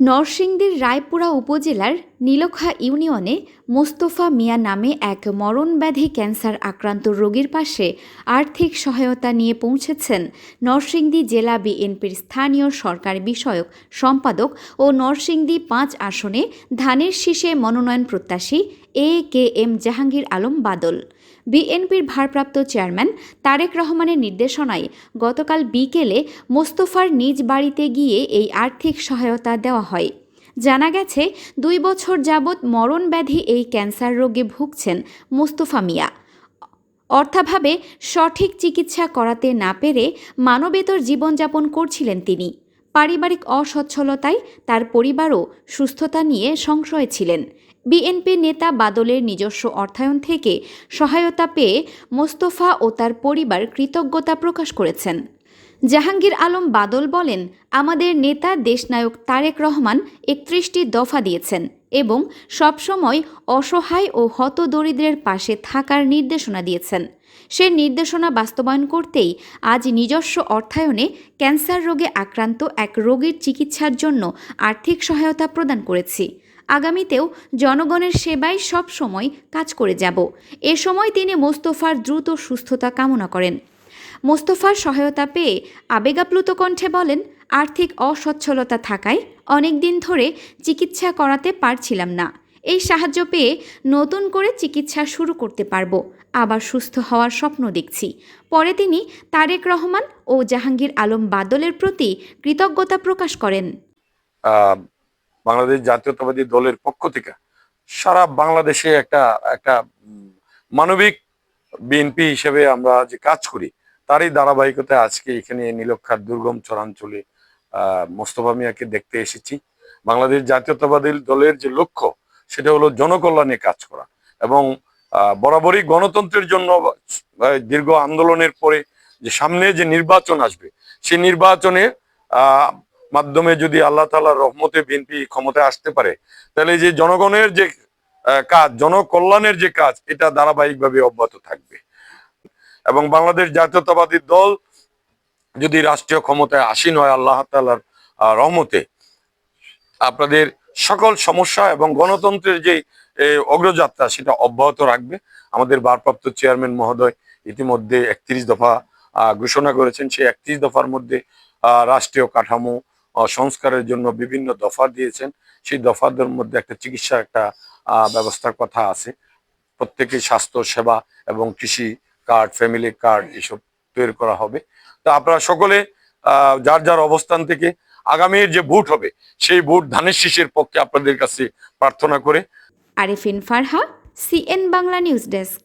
নরসিংদীর রায়পুরা উপজেলার নীলখা ইউনিয়নে মোস্তফা মিয়া নামে এক মরণব্যাধি ক্যান্সার আক্রান্ত রোগীর পাশে আর্থিক সহায়তা নিয়ে পৌঁছেছেন নরসিংদী জেলা বিএনপির স্থানীয় সরকার বিষয়ক সম্পাদক ও নরসিংদী পাঁচ আসনে ধানের শীষে মনোনয়ন প্রত্যাশী A K M Jahangir Alam Badal. বিএনপির ভারপ্রাপ্ত চেয়ারম্যান তারেক রহমানের নির্দেশনায় গতকাল বিকেলে মোস্তফার নিজ বাড়িতে গিয়ে এই আর্থিক সহায়তা দেওয়া হয়। জানা গেছে, দুই বছর যাবৎ মরণব্যাধি এই ক্যান্সার রোগে ভুগছেন মোস্তফা মিয়া। অর্থাভাবে, সঠিক চিকিৎসা করাতে না পেরে মানবেতর জীবনযাপন করছিলেন তিনি। পারিবারিক অসচ্ছলতায় তার পরিবারও সুস্থতা নিয়ে সংশয়ে ছিলেন। বিএনপি নেতা বাদলের নিজস্ব অর্থায়ন থেকে সহায়তা পেয়ে মোস্তফা ও তার পরিবার কৃতজ্ঞতা প্রকাশ করেছেন। জাহাঙ্গীর আলম বাদল বলেন, আমাদের নেতা দেশনায়ক তারেক রহমান একত্রিশটি দফা দিয়েছেন এবং সবসময় অসহায় ও হতদরিদ্রের পাশে থাকার নির্দেশনা দিয়েছেন। সে নির্দেশনা বাস্তবায়ন করতেই আজ নিজস্ব অর্থায়নে ক্যান্সার রোগে আক্রান্ত এক রোগীর চিকিৎসার জন্য আর্থিক সহায়তা প্রদান করেছি। আগামীতেও জনগণের সেবায় সব সময় কাজ করে যাব। এ সময় তিনি মোস্তফার দ্রুত সুস্থতা কামনা করেন। মোস্তফার সহায়তা পেয়ে আবেগাপ্লুত কণ্ঠে বলেন, আর্থিক অসচ্ছলতা থাকায় অনেক দিন ধরে চিকিৎসা করাতে পারছিলাম না। এই সাহায্য পেয়ে নতুন করে চিকিৎসা শুরু করতে পারব। আবার সুস্থ হওয়ার স্বপ্ন দেখছি। পরে তিনি তারেক রহমান ও জাহাঙ্গীর আলম বাদলের প্রতি কৃতজ্ঞতা প্রকাশ করেন। বাংলাদেশ জাতীয়তাবাদী দলের পক্ষ থেকে সারা বাংলাদেশে একটা একটা মানবিক বিএনপি হিসেবে আমরা যে কাজ করি, তারই ধারাবাহিকতায় আজকে এখানে নীলক্ষার দুর্গম চরাঞ্চলে মোস্তফা মিয়াকে দেখতে এসেছি। বাংলাদেশ জাতীয়তাবাদী দলের যে লক্ষ্য, সেটা হলো জনকল্যাণে কাজ করা এবং বরাবরই গণতন্ত্রের জন্য দীর্ঘ আন্দোলনের পরে যে সামনে যে নির্বাচন আসবে, সেই নির্বাচনে মাধ্যমে যদি আল্লাহ তাআলার রহমতে বিএনপি ক্ষমতায় আসতে পারে তাহলে যে জনগণের যে কাজ জনকল্যাণের যে কাজ এটা ধারাবাহিকভাবে অব্যাহত থাকবে। এবং বাংলাদেশ জাতীয়তাবাদী দল যদি রাষ্ট্রীয় ক্ষমতায় আসীন হয় আল্লাহ তাআলার আহ, রহমতে আপনাদের সকল সমস্যা এবং গণতন্ত্রের যে অগ্রযাত্রা সেটা অব্যাহত রাখবে। আমাদের ভারপ্রাপ্ত চেয়ারম্যান মহোদয় ইতিমধ্যে একত্রিশ দফা ঘোষণা করেছেন। সেই একত্রিশ দফার মধ্যে রাষ্ট্রীয় কাঠামো সংস্কারের জন্য বিভিন্ন দফা দিয়েছেন। সেই দফাদের মধ্যে একটা চিকিৎসার একটা ব্যবস্থার কথা আছে। প্রত্যেকের স্বাস্থ্য সেবা এবং কৃষি কার্ড, ফ্যামিলি কার্ড এসব তৈরি করা হবে। তো আপনারা সকলে যার যার অবস্থান থেকে আগামীর যে ভোট হবে, সেই ভোট ধানের শীষের পক্ষে আপনাদের কাছে প্রার্থনা করে। Arefin Farha, CN Bangla news desk.